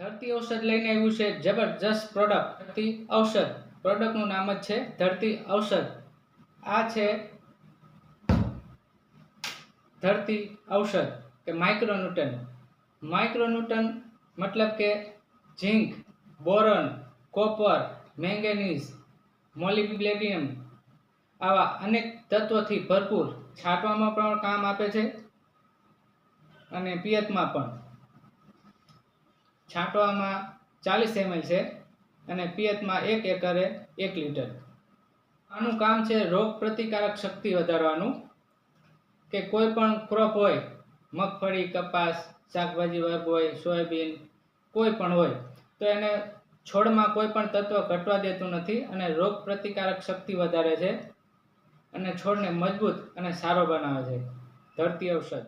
ધરતી ઔષધ લઈને આવ્યું છે, જબરજસ્ત પ્રોડક્ટ ધરતી ઔષધ. પ્રોડક્ટનું નામ જ છે ધરતી ઔષધ. આ છે ધરતી ઔષધ, કે માઇક્રોન્યુટન માઇક્રોન્યુટન મતલબ કે ઝીંક, બોરન, કોપર, મેંગેનીઝ મોલિબ્લેડિયમ આવા અનેક તત્વોથી ભરપૂર છાંટવામાં પણ કામ આપે છે અને પિયતમાં પણ. છાંટવામાં ચાલીસ એમએલ છે અને પિયતમાં એક એકરે એક લીટર. આનું કામ છે રોગ પ્રતિકારક શક્તિ વધારવાનું, કે કોઈ પણ ક્રોપ હોય, મગફળી, કપાસ, શાકભાજી વર્ગ હોય, સોયાબીન, કોઈ પણ હોય, તો એને છોડમાં કોઈ પણ તત્વ ઘટવા દેતું નથી અને રોગ પ્રતિકારક શક્તિ વધારે છે અને છોડને મજબૂત અને સારો બનાવે છે. ધરતી ઔષધ.